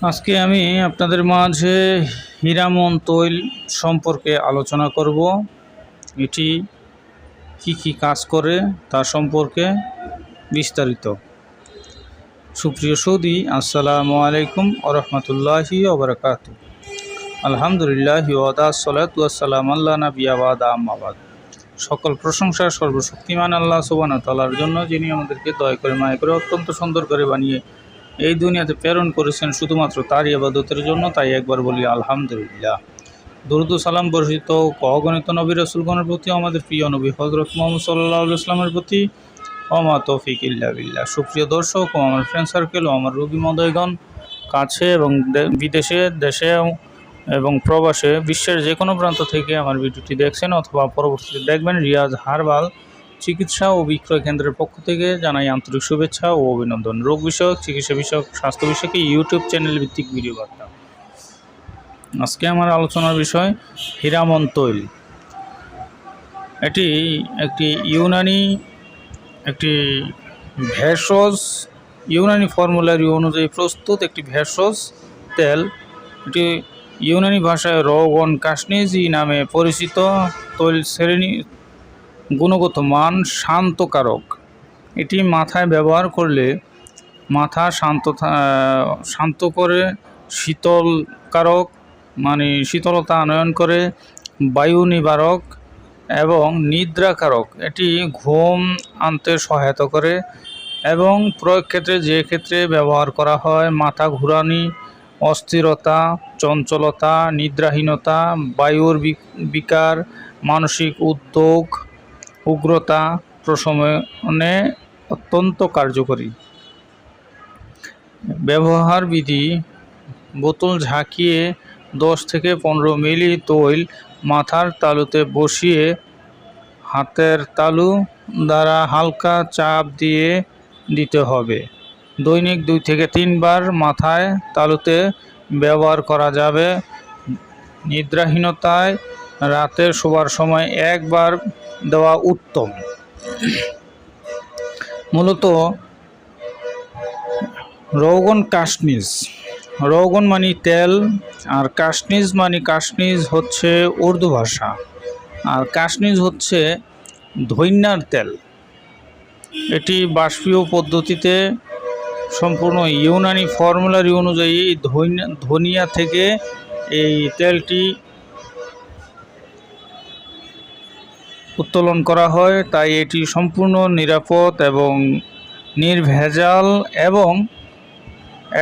আজকে আমি আপনাদের মাঝে হীরামন তৈল সম্পর্কে আলোচনা করব। এটি কি কি কাজ করে তা সম্পর্কে বিস্তারিত। সুপ্রিয় সৌদি, আসসালামু আলাইকুম আরহামতুল্লাহি ওবরাকাত আলহামদুলিল্লাহ ওয়াদা সালাতাম আল্লাহ নাবিয়াবাদ আম্মাবাদ সকল প্রশংসা সর্বশক্তিমান আল্লাহ সুবান তালার জন্য যিনি আমাদেরকে দয়া করে মায়া করে অত্যন্ত সুন্দর করে বানিয়ে এই দুনিয়াতে প্রেরণ করেছেন শুধুমাত্র তারই আবাদতের জন্য, তাই একবার বলি আলহামদুলিল্লাহ। দরুদ সালাম বর্ষিত কগণিত নবী রসুলগণের প্রতি, আমাদের প্রিয় নবী হজরত মোহাম্মদ সাল্লাহ ইসলামের প্রতি অমা তৌফিক ইল্লা বিল্লাহ। সুপ্রিয় দর্শক ও আমার ফ্রেন্ড সার্কেল ও আমার রোগী মদয়গণ কাছে এবং বিদেশে, দেশে এবং প্রবাসে, বিশ্বের যে কোনো প্রান্ত থেকে আমার ভিডিওটি দেখছেন অথবা পরবর্তীতে দেখবেন রিয়াজ হারবাল চিকিৎসা ও বিক্রয় কেন্দ্রের পক্ষ থেকে জানাই আন্তরিক শুভেচ্ছা ও অভিনন্দন। রোগ বিষয়ক, চিকিৎসা বিষয়ক, স্বাস্থ্য বিষয়ক ইউটিউব চ্যানেল ভিত্তিক ভিডিও বার্তা। আজকে আমার আলোচনার বিষয় হীরামন তৈল। এটি একটি ইউনানি, একটি ভেষজ, ইউনানি ফর্মুলারি অনুযায়ী প্রস্তুত একটি ভেষজ তেল। এটি ইউনানি ভাষায় রোগন কাশনিজি নামে পরিচিত। তৈল শ্রেণি গুণগত মান শান্তকারক। এটি মাথায় ব্যবহার করলে মাথা শান্ত শান্ত করে, শীতলকারক মানে শীতলতা আনয়ন করে, বায়ু নিবারক এবং নিদ্রাকারক। এটি ঘুম আনতে সহায়তা করে এবং প্রয়োগ ক্ষেত্রে যে ক্ষেত্রে ব্যবহার করা হয়, মাথা ঘুরানি, অস্থিরতা, চঞ্চলতা, নিদ্রাহীনতা, বায়ুর বিকার, মানসিক উদ্যোগ উগ্রতা প্রশমনে অত্যন্ত কার্যকরী। ব্যবহার বিধি, বোতল ঝাঁকিয়ে দশ থেকে পনেরো মিলি তৈল মাথার তালুতে বসিয়ে হাতের তালু দ্বারা হালকা চাপ দিয়ে দিতে হবে। দৈনিক দুই থেকে তিনবার মাথায় তালুতে ব্যবহার করা যাবে। নিদ্রাহীনতায় রাতে শোবার সময় একবার দেওয়া উত্তম। মূলত রৌগন কাশনিজ রৌগন মানে তেল আর কাশনিজ মানে কাশনিজ হচ্ছে উর্দু ভাষা। আর কাশনিজ হচ্ছে ধৈন্যার তেল। এটি বাষ্পীয় পদ্ধতিতে সম্পূর্ণ ইউনানি ফর্মুলারি অনুযায়ী ধনিয়া থেকে এই তেলটি উত্তোলন করা হয়, তাই এটি সম্পূর্ণ নিরাপদ এবং নির্ভেজাল এবং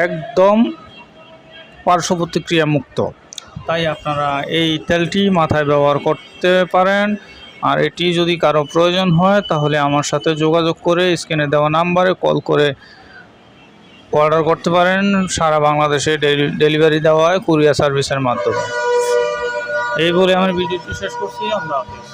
একদম পার্শ্ব প্রতিক্রিয়া মুক্ত। তাই আপনারা এই তেলটি মাথায় ব্যবহার করতে পারেন। আর এটি যদি কারও প্রয়োজন হয়, তাহলে আমার সাথে যোগাযোগ করে স্ক্রিনে দেওয়া নাম্বারে কল করে অর্ডার করতে পারেন। সারা বাংলাদেশে ডেলিভারি দেওয়া হয় কুরিয়ার সার্ভিসের মাধ্যমে। এই বলে আমার ভিডিওটি শেষ করছি। হাফিজ।